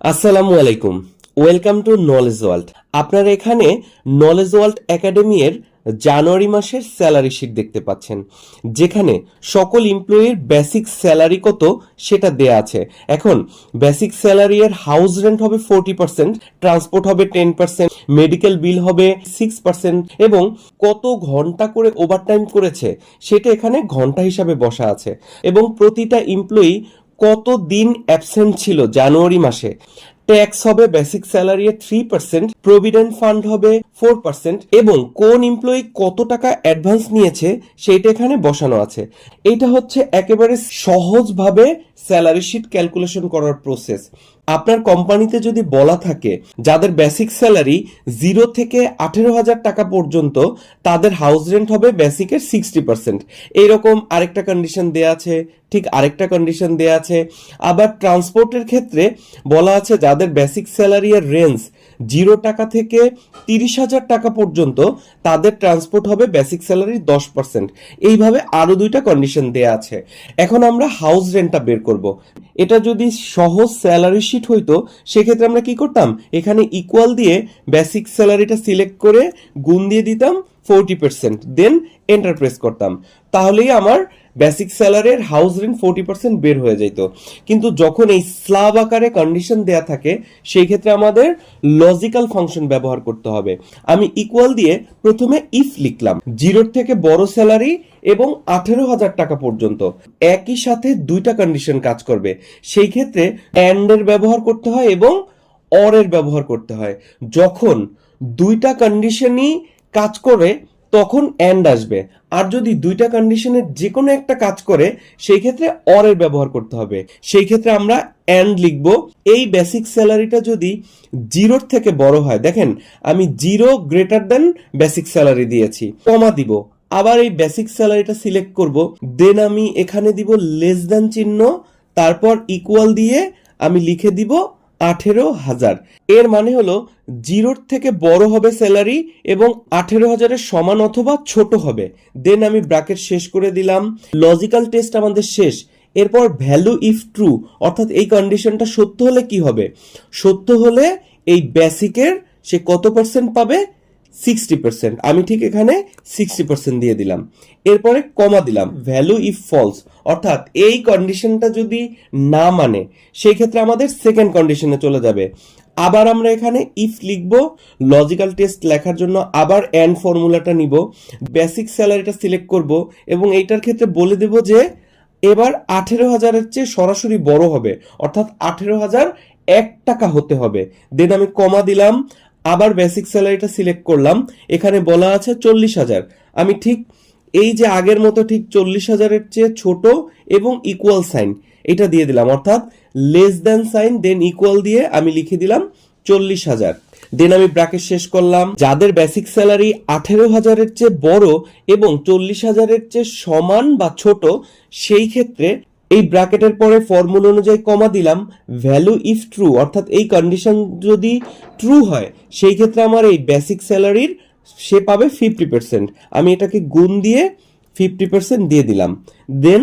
আসসালামু আলাইকুম। Welcome to knowledge world আপনারা এখানে নলেজ ওয়ার্ল্ড একাডেমি এর জানুয়ারি মাসের স্যালারি শিট দেখতে পাচ্ছেন, যেখানে সকল এমপ্লয়ির বেসিক স্যালারি কত সেটা দেয়া আছে। এখন বেসিক স্যালারি এর হাউস রেন্ট হবে ফোরটি পার্সেন্ট ট্রান্সপোর্ট হবে টেন পার্সেন্ট মেডিকেল বিল হবে সিক্স পার্সেন্ট এবং কত ঘণ্টা করে ওভারটাইম করেছে সেটা এখানে ঘণ্টা হিসাবে বসা আছে। এবং প্রতিটা এমপ্লয়ি কত দিন অ্যাবসেন্ট ছিল জানুয়ারি মাসে? ট্যাক্স হবে বেসিক স্যালারি এর থ্রি পার্সেন্ট প্রভিডেন্ট ফান্ড হবে ফোর পার্সেন্ট এবং কোন এমপ্লয়ি কত টাকা অ্যাডভান্স নিয়েছে, সেইটা এখানে বসানো আছে। এটা হচ্ছে একেবারে সহজভাবে স্যালারি শিট ক্যালকুলেশন করার প্রসেস। আপনার কোম্পানিতে যদি বলা থাকে, যাদের বেসিক স্যালারি জিরো থেকে আঠেরো হাজার টাকা পর্যন্ত, তাদের হাউস রেন্ট হবে বেসিকের সিক্সটি পার্সেন্ট। এইরকম আরেকটা কন্ডিশন দেওয়া আছে, ঠিক আরেকটা কন্ডিশন দেওয়া আছে। আবার ট্রান্সপোর্টের ক্ষেত্রে বলা আছে, যাদের বেসিক স্যালারি আর রেঞ্জ জিরো টাকা থেকে তিরিশ হাজার টাকা পর্যন্ত তাদের ট্রান্সপোর্ট হবে বেসিক স্যালারির দশ পার্সেন্ট এইভাবে আরও দুইটা কন্ডিশন দেয়া আছে। এখন আমরা হাউস রেন্টটা বের করব। এটা যদি সহজ স্যালারি শিট হইতো, সেক্ষেত্রে আমরা কি করতাম? এখানে ইকুয়াল দিয়ে বেসিক স্যালারিটা সিলেক্ট করে গুণ দিয়ে দিতাম ফোরটি পার্সেন্ট দেন এন্টারপ্রেস করতাম। তাহলেই আমার বেসিক স্যালারির হাউস রেন্ট ফোরটি পার্সেন্ট বের হয়ে যেত কিন্তু যখন এই স্লাব আকারে কন্ডিশন দেয়া থাকে, সেই ক্ষেত্রে আমাদের লজিক্যাল ফাংশন ব্যবহার করতে হবে। আমি ইকুয়াল দিয়ে প্রথমে ইফ লিখলাম। জিরোর থেকে বড় স্যালারি এবং আঠেরো হাজার টাকা পর্যন্ত। একই সাথে দুইটা কন্ডিশন কাজ করবে। সেই ক্ষেত্রে অ্যান্ড এর ব্যবহার করতে হয় এবং অর এর ব্যবহার করতে হয়। যখন দুইটা কন্ডিশনই কাজ করে তখন অ্যান্ড আসবে। আর যদি দুইটা কন্ডিশনের যে কোনো একটা কাজ করে, সেই ক্ষেত্রে অর এর ব্যবহার করতে হবে। সেই ক্ষেত্রে আমরা অ্যান্ড লিখব। এই বেসিক স্যালারিটা যদি জিরোর থেকে বড় হয়, দেখেন, আমি zero greater than basic salary দিয়েছি কমা দিব। আবার এই বেসিক স্যালারিটা সিলেক্ট করব দেন আমি এখানে দিব লেস দেন চিহ্ন, তারপর ইকুয়াল দিয়ে আমি লিখে দিব আঠেরো হাজার। এর মানে হলো জিরোর থেকে বড় হবে স্যালারি এবং আঠেরো হাজারের সমান অথবা ছোট হবে। দেন আমি ব্র্যাকেট শেষ করে দিলাম। লজিক্যাল টেস্ট আমাদের শেষ। এরপর ভ্যালু ইফ ট্রু অর্থাৎ এই কন্ডিশনটা সত্য হলে কি হবে? সত্য হলে এই বেসিকের সে কত পার্সেন্ট পাবে? সিক্সটি পার্সেন্ট আমি ঠিক এখানে সিক্সটি পার্সেন্ট দিয়ে দিলাম। এরপরে কমা দিলাম। ভ্যালু ইফ ফলস অর্থাৎ এই কন্ডিশনটা যদি না মানে সেই ক্ষেত্রে আমাদের সেকেন্ড কন্ডিশনে চলে যাবে। আবার আমরা এখানে ইফ লিখব। লজিক্যাল টেস্ট লেখার জন্য আবার অ্যান্ড ফর্মুলাটা নিব। বেসিক স্যালারিটা সিলেক্ট করব এবং এইটার ক্ষেত্রে বলে দেব যে, এবার আঠেরো হাজারের চেয়ে সরাসরি বড় হবে। অর্থাৎ আঠেরো হাজার এক টাকা হতে হবে। দেন আমি কমা দিলাম। আবার বেসিক স্যালারিটা সিলেক্ট করলাম। এখানে বলা আছে চল্লিশ হাজার। আমি ঠিক এই যে আগের মতো ঠিক চল্লিশ হাজারের চেয়ে ছোট এবং ইকুয়াল সাইন এটা দিয়ে দিলাম। অর্থাৎ less than sign than equal দিয়ে আমি লিখে দিলাম চল্লিশ হাজার। দেন আমি ব্র্যাকেট শেষ করলাম। যাদের বেসিক স্যালারি আঠেরো হাজারের চেয়ে বড় এবং চল্লিশ হাজারের চেয়ে সমান বা ছোট, সেই ক্ষেত্রে এই ব্র্যাকেটের পরে ফর্মুলা অনুযায়ী কমা দিলাম ভ্যালু ইফ ট্রু অর্থাৎ এই কন্ডিশন যদি ট্রু হয়, সেই ক্ষেত্রে আমার এই বেসিক স্যালারির সে পাবে ফিফটি পার্সেন্ট আমি এটাকে গুণ দিয়ে ফিফটি পার্সেন্ট দিয়ে দিলাম। দেন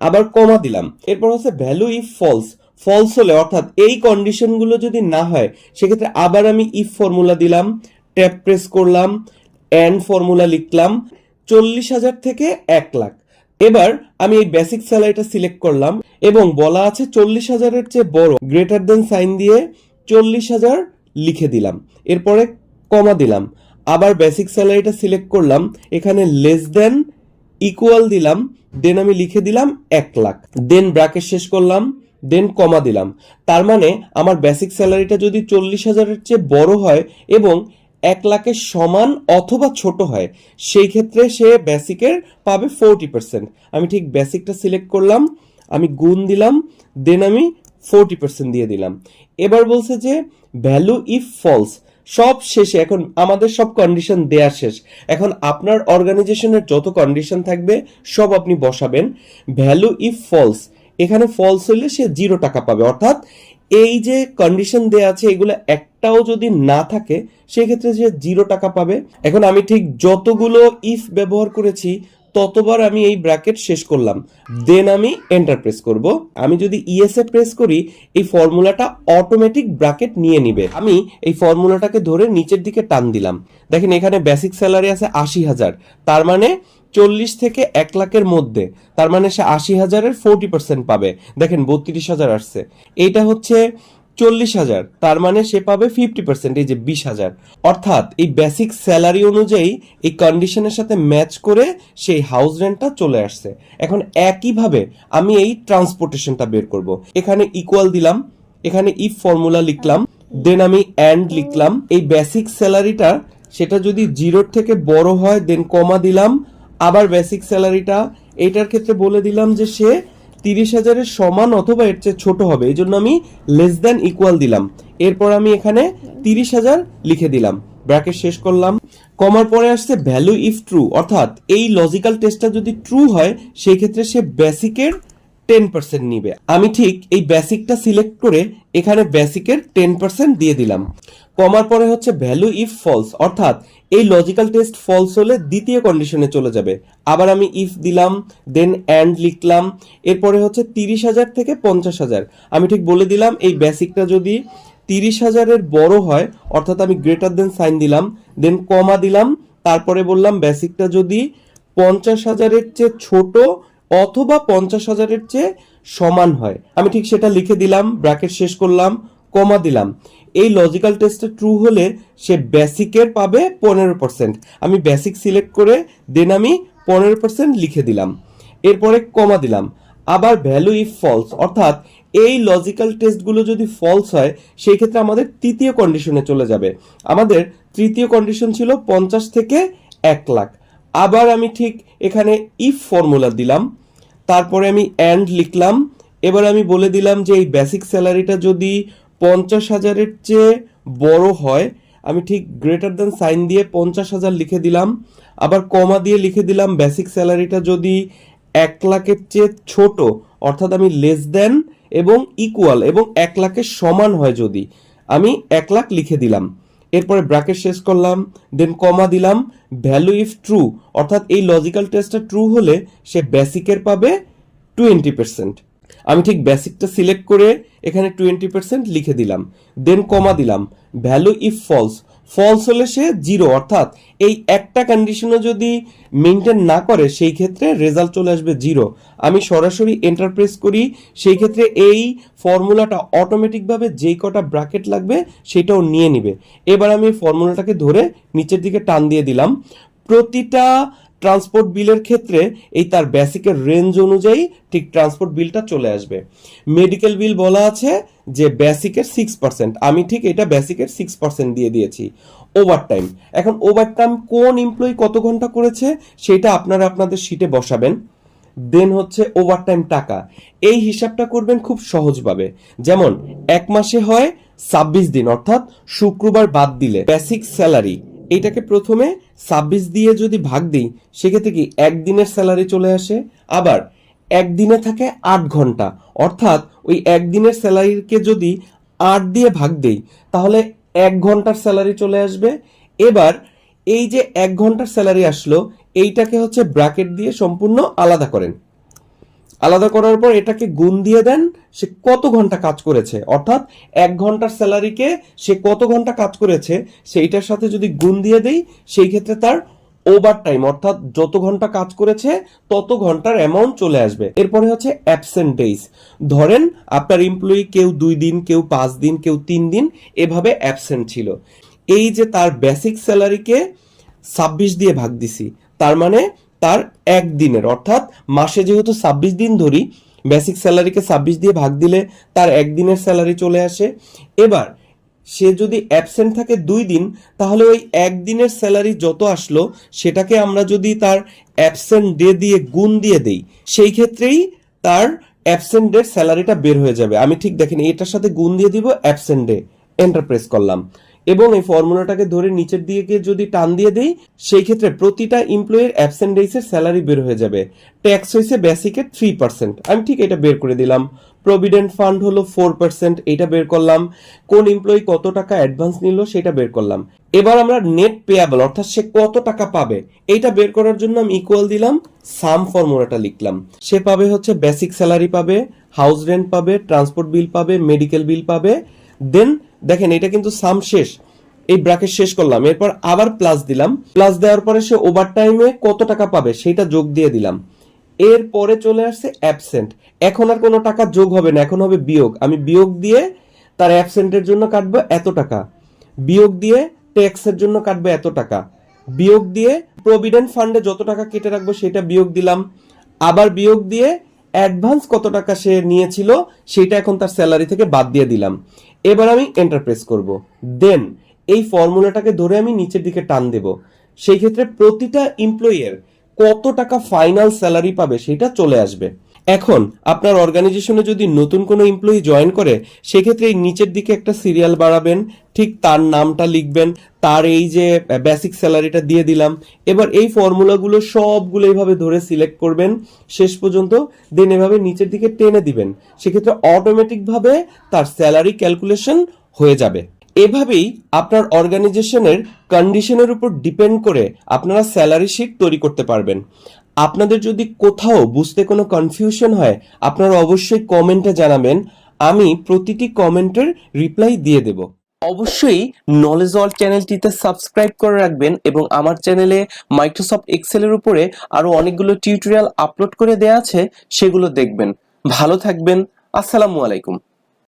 আবার কমা দিলাম। এরপর হচ্ছে ভ্যালু ইফ ফলস ফলস হলে অর্থাৎ এই কন্ডিশনগুলো যদি না হয়, সেক্ষেত্রে আবার আমি ইফ ফর্মুলা দিলাম ট্যাপ প্রেস করলাম অ্যান্ড ফর্মুলা লিখলাম, চল্লিশ হাজার থেকে এক লাখ। এবার আমি এই বেসিক স্যালারিটা সিলেক্ট করলাম এবং বলা আছে চল্লিশ হাজারের চেয়ে বড় গ্রেটার দেন সাইন দিয়ে চল্লিশ হাজার লিখে দিলাম। এরপরে কমা দিলাম। আবার বেসিক স্যালারিটা সিলেক্ট করলাম। এখানে লেস দেন ইকুয়াল দিলাম। দেন আমি লিখে দিলাম এক লাখ। দেন ব্র্যাকেট শেষ করলাম। দেন কমা দিলাম। তার মানে আমার বেসিক স্যালারিটা যদি চল্লিশ হাজারের চেয়ে বড় হয় এবং এক লাখের সমান অথবা ছোট হয়। সেই ক্ষেত্রে সে বেসিকের পাবে ফোরটি পার্সেন্ট আমি ঠিক বেসিকটা সিলেক্ট করলাম, আমি গুণ দিলাম দেন আমি ফোরটি পার্সেন্ট দিয়ে দিলাম। এবার বলছে যে ভ্যালু ইফ ফলস সব শেষে এখন আমাদের সব কন্ডিশন দেয়া শেষ। এখন আপনার অর্গানাইজেশনের যত কন্ডিশন থাকবে, সব আপনি বসাবেন। ভ্যালু ইফ ফলস এখানে ফলস হলে সে জিরো টাকা পাবে। অর্থাৎ এই যে কন্ডিশন দেয়া আছে, এগুলো একটাও যদি না থাকে সেই ক্ষেত্রে সে জিরো টাকা পাবে। এখন আমি ঠিক যতগুলো ইফ ব্যবহার করেছি, ততবার আমি এই ব্র্যাকেট শেষ করলাম। দেন আমি এন্টার প্রেস করব। আমি যদি ইএসএ প্রেস করি, এই ফর্মুলাটা অটোমেটিক ব্র্যাকেট নিয়ে নিবে। আমি এই ফর্মুলাটাকে ধরে নিচের দিকে টান দিলাম। দেখেন এখানে বেসিক স্যালারি আছে আশি হাজার। তার মানে চল্লিশ থেকে এক লাখের মধ্যে। তার মানে সে আশি হাজারের ফোরটি পার্সেন্ট পাবে। দেখেন, বত্রিশ হাজার আসছে। এইটা হচ্ছে চল্লিশ হাজার। তার মানে সে পাবে ফিফটি পার্সেন্ট এই যে বিশ হাজার। অর্থাৎ এই বেসিক স্যালারি অনুযায়ী এই কন্ডিশনের সাথে ম্যাচ করে সেই হাউস রেন্টটা চলে আসছে। এখন একইভাবে আমি এই ট্রান্সপোর্টেশনটা বের করব। এখানে ইকুয়াল দিলাম, এখানে ইফ ফর্মুলা লিখলাম দেন আমি অ্যান্ড লিখলাম। এই বেসিক স্যালারিটা সেটা যদি জিরোর থেকে বড় হয় দেন কমা দিলাম আবার বেসিক স্যালারিটা এটার ক্ষেত্রে বলে দিলাম যে সে তিরিশ হাজারের সমান অথবা এর চেয়ে ছোট হবে। এই জন্য আমি লেস দ্যান ইকুয়াল দিলাম। এরপর আমি এখানে তিরিশ হাজার লিখে দিলাম। ব্র্যাকেট শেষ করলাম। কমার পরে আসছে ভ্যালু ইফ ট্রু অর্থাৎ এই লজিক্যাল টেস্টটা যদি ট্রু হয় সেই ক্ষেত্রে সে বেসিকের টেন পার্সেন্ট নিবে। আমি ঠিক এই বেসিকটা সিলেক্ট করে এখানে বেসিকের টেন পার্সেন্ট দিয়ে দিলাম। কমার পরে হচ্ছে ভ্যালু ইফ ফলস অর্থাৎ এই লজিক্যাল টেস্ট ফলস হলে দ্বিতীয় কন্ডিশনে চলে যাবে। আবার আমি ইফ দিলাম দেন অ্যান্ড লিখলাম, এরপরে হচ্ছে তিরিশ হাজার থেকে পঞ্চাশ হাজার। আমি ঠিক বলে দিলাম, এই বেসিকটা যদি তিরিশ হাজারের বড় হয়, অর্থাৎ আমি গ্রেটার দেন সাইন দিলাম দেন কমা দিলাম, তারপরে বললাম বেসিকটা যদি পঞ্চাশ হাজারের চেয়ে ছোট অথবা পঞ্চাশ হাজারের চেয়ে সমান হয়। আমি ঠিক সেটা লিখে দিলাম ব্র্যাকেট শেষ করলাম কমা দিলাম। এই লজিক্যাল টেস্টে ট্রু হলে সে বেসিকের পাবে পনেরো পার্সেন্ট আমি বেসিক সিলেক্ট করে দেন আমি পনেরো পার্সেন্ট লিখে দিলাম। এরপরে কমা দিলাম। আবার ভ্যালু ইফ ফলস অর্থাৎ এই লজিক্যাল টেস্টগুলো যদি ফলস হয়, সেই ক্ষেত্রে আমাদের তৃতীয় কন্ডিশনে চলে যাবে। আমাদের তৃতীয় কন্ডিশন ছিল পঞ্চাশ থেকে এক লাখ। আবার আমি ঠিক এখানে ইফ ফর্মুলা দিলাম। তারপরে আমি অ্যান্ড লিখলাম। এবার আমি বলে দিলাম যে এই বেসিক স্যালারিটা যদি পঞ্চাশ হাজারের চেয়ে বড় হয়। আমি ঠিক গ্রেটার দ্যান সাইন দিয়ে পঞ্চাশ হাজার লিখে দিলাম। আবার কমা দিয়ে লিখে দিলাম বেসিক স্যালারিটা যদি এক লাখের চেয়ে ছোট, অর্থাৎ আমি লেস দেন এবং ইকুয়াল এবং এক লাখের সমান হয় যদি, আমি এক লাখ লিখে দিলাম। এরপরে ব্র্যাকেট শেষ করলাম দেন কমা দিলাম ভ্যালু ইফ ট্রু অর্থাৎ এই লজিক্যাল টেস্টটা ট্রু হলে সে বেসিকের পাবে টোয়েন্টি পার্সেন্ট আমি ঠিক বেসিকটা সিলেক্ট করে এখানে টোয়েন্টি পার্সেন্ট লিখে দিলাম দেন কমা দিলাম ভ্যালু ইফ ফলস ফলস হলে সে জিরো অর্থাৎ এই একটা কন্ডিশনও যদি মেনটেন না করে, সেই ক্ষেত্রে রেজাল্ট চলে আসবে জিরো আমি সরাসরি এন্টারপ্রেস করি, সেই ক্ষেত্রে এই ফর্মুলাটা অটোমেটিকভাবে যেই কটা ব্র্যাকেট লাগবে, সেটাও নিয়ে নিবে। এবার আমি ফর্মুলাটাকে ধরে নিচের দিকে টান দিয়ে দিলাম। প্রতিটা ট্রান্সপোর্ট বিলের ক্ষেত্রে এই তার বেসিকের রেঞ্জ অনুযায়ী ঠিক ট্রান্সপোর্ট বিলটা চলে আসবে। মেডিকেল বিল বলা আছে যে বেসিকের সিক্স পার্সেন্ট আমি ঠিক এটা বেসিকের সিক্স পার্সেন্ট দিয়ে দিয়েছি। ওভার টাইম এখন ওভারটাইম কোন এমপ্লয়ি কত ঘণ্টা করেছে সেটা আপনারা আপনাদের শিটে বসাবেন। দেন হচ্ছে ওভারটাইম টাকা। এই হিসাবটা করবেন খুব সহজভাবে। যেমন, এক মাসে হয় ছাব্বিশ দিন, অর্থাৎ শুক্রবার বাদ দিলে। বেসিক স্যালারি এইটাকে প্রথমে ছাব্বিশ দিয়ে যদি ভাগ দিই, সেক্ষেত্রে কি একদিনের স্যালারি চলে আসে? আবার একদিনে থাকে আট ঘণ্টা। অর্থাৎ ওই একদিনের স্যালারিকে যদি আট দিয়ে ভাগ দেই, তাহলে এক ঘণ্টার স্যালারি চলে আসবে। এবার এই যে এক ঘণ্টার স্যালারি আসলো, এইটাকে হচ্ছে ব্র্যাকেট দিয়ে সম্পূর্ণ আলাদা করেন। আলাদা করার পর এটাকে গুণ দিয়ে দেন সে কত ঘণ্টা কাজ করেছে। অর্থাৎ এক ঘণ্টার স্যালারিকে সে কত ঘণ্টা কাজ করেছে, সেইটার সাথে যদি গুণ দিয়ে দেই, সেই ক্ষেত্রে তার ওভার টাইম অর্থাৎ যত ঘণ্টা কাজ করেছে, তত ঘণ্টার অ্যামাউন্ট চলে আসবে। এরপরে হচ্ছে অ্যাবসেন্ট ডেইজ ধরেন আপনার এমপ্লয়ি কেউ দুই দিন, কেউ পাঁচ দিন, কেউ তিন দিন এভাবে অ্যাবসেন্ট ছিল। এই যে তার বেসিক স্যালারিকে ছাব্বিশ দিয়ে ভাগ দিছি, তার মানে তার একদিনের, অর্থাৎ মাসে যেহেতু ছাব্বিশ দিন ধরি বেসিক স্যালারিকে ছাব্বিশ দিয়ে ভাগ দিলে তার একদিনের স্যালারি চলে আসে। এবার, সে যদি অ্যাবসেন্ট থাকে দুই দিন, তাহলে ওই একদিনের স্যালারি যত আসলো, সেটাকে আমরা যদি তার অ্যাবসেন্ট ডে দিয়ে গুণ দিয়ে দেই, সেই ক্ষেত্রেই তার অ্যাবসেন্ট ডের স্যালারিটা বের হয়ে যাবে। আমি ঠিক দেখেন, এটার সাথে গুণ দিয়ে দিব অ্যাবসেন্ট ডে এন্টারপ্রেস করলাম। এবং এই ফর্মুলাটাকে ধরে নিচের দিকে যদি টান দিয়ে দেই, সেই ক্ষেত্রে প্রতিটা এমপ্লয়ের অ্যাবসেন্ট ডেইসের স্যালারি বের হয়ে যাবে। ট্যাক্স হয়েছে বেসিকে থ্রি পার্সেন্ট আমি ঠিক এটা বের করে দিলাম। প্রভিডেন্ট ফান্ড হলো ফোর পার্সেন্ট এটা বের করলাম। কোন এমপ্লয়ি কত টাকা অ্যাডভান্স নিল, সেটা বের করলাম। এবার আমরা নেট পেয়াবল অর্থাৎ সে কত টাকা পাবে, এইটা বের করার জন্য আমি ইকুয়াল দিলাম সাম ফর্মুলাটা লিখলাম। সে পাবে হচ্ছে বেসিক স্যালারি পাবে হাউস রেন্ট পাবে ট্রান্সপোর্ট বিল পাবে মেডিকেল বিল পাবে দেন দেখেন, এটা কিন্তু সাম শেষ। এই ব্র্যাকেট শেষ করলাম। এরপর আবার প্লাস দিলাম। প্লাস দেওয়ার পরে সে ওভার টাইমে কত টাকা পাবে, সেটা যোগ দিয়ে দিলাম। এরপরে চলে আসছে অ্যাবসেন্ট এখন আর কোনো টাকা যোগ হবে না, এখন হবে বিয়োগ। আমি বিয়োগ দিয়ে তার অ্যাবসেন্টের জন্য কাটবো এত টাকা। বিয়োগ দিয়ে ট্যাক্সের জন্য কাটবো এত টাকা। বিয়োগ দিয়ে প্রভিডেন্ট ফান্ডে যত টাকা কেটে রাখব, সেটা বিয়োগ দিলাম। আবার বিয়োগ দিয়ে অ্যাডভান্স কত টাকা সে নিয়েছিল, সেটা এখন তার স্যালারি থেকে বাদ দিয়ে দিলাম। এবার আমি এন্টার প্রেস করব। দেন এই ফর্মুলাটাকে ধরে আমি নিচের দিকে টান দেব। সেই ক্ষেত্রে প্রতিটা এমপ্লয়ের কত টাকা ফাইনাল স্যালারি পাবে সেটা চলে আসবে। এখন, আপনার অর্গানাইজেশনে যদি নতুন কোনো এমপ্লয়ি জয়েন করে, সেক্ষেত্রে এই নিচের দিকে একটা সিরিয়াল বাড়াবেন ঠিক তার নামটা লিখবেন, তার এই যে বেসিক স্যালারিটা দিয়ে দিলাম। এবার এই ফর্মুলাগুলো সবগুলো এইভাবে ধরে সিলেক্ট করবেন, শেষ পর্যন্ত দেন এভাবে নিচের দিকে টেনে দিবেন। সেক্ষেত্রে অটোমেটিকভাবে তার স্যালারি ক্যালকুলেশন হয়ে যাবে। এভাবেই আপনার অর্গানাইজেশনের কন্ডিশনের উপর ডিপেন্ড করে আপনারা স্যালারি শিট তৈরি করতে পারবেন। আপনাদের যদি কোথাও বুঝতে কোনো কনফিউশন হয়, আপনারা অবশ্যই কমেন্টে জানাবেন। আমি প্রতিটি কমেন্টের রিপ্লাই দিয়ে দেব। অবশ্যই নলেজ অল চ্যানেলটিতে সাবস্ক্রাইব করে রাখবেন এবং আমার চ্যানেলে মাইক্রোসফট এক্সেলের উপরে আরও অনেকগুলো টিউটোরিয়াল আপলোড করে দেওয়া আছে, সেগুলো দেখবেন। ভালো থাকবেন। আসসালামু আলাইকুম।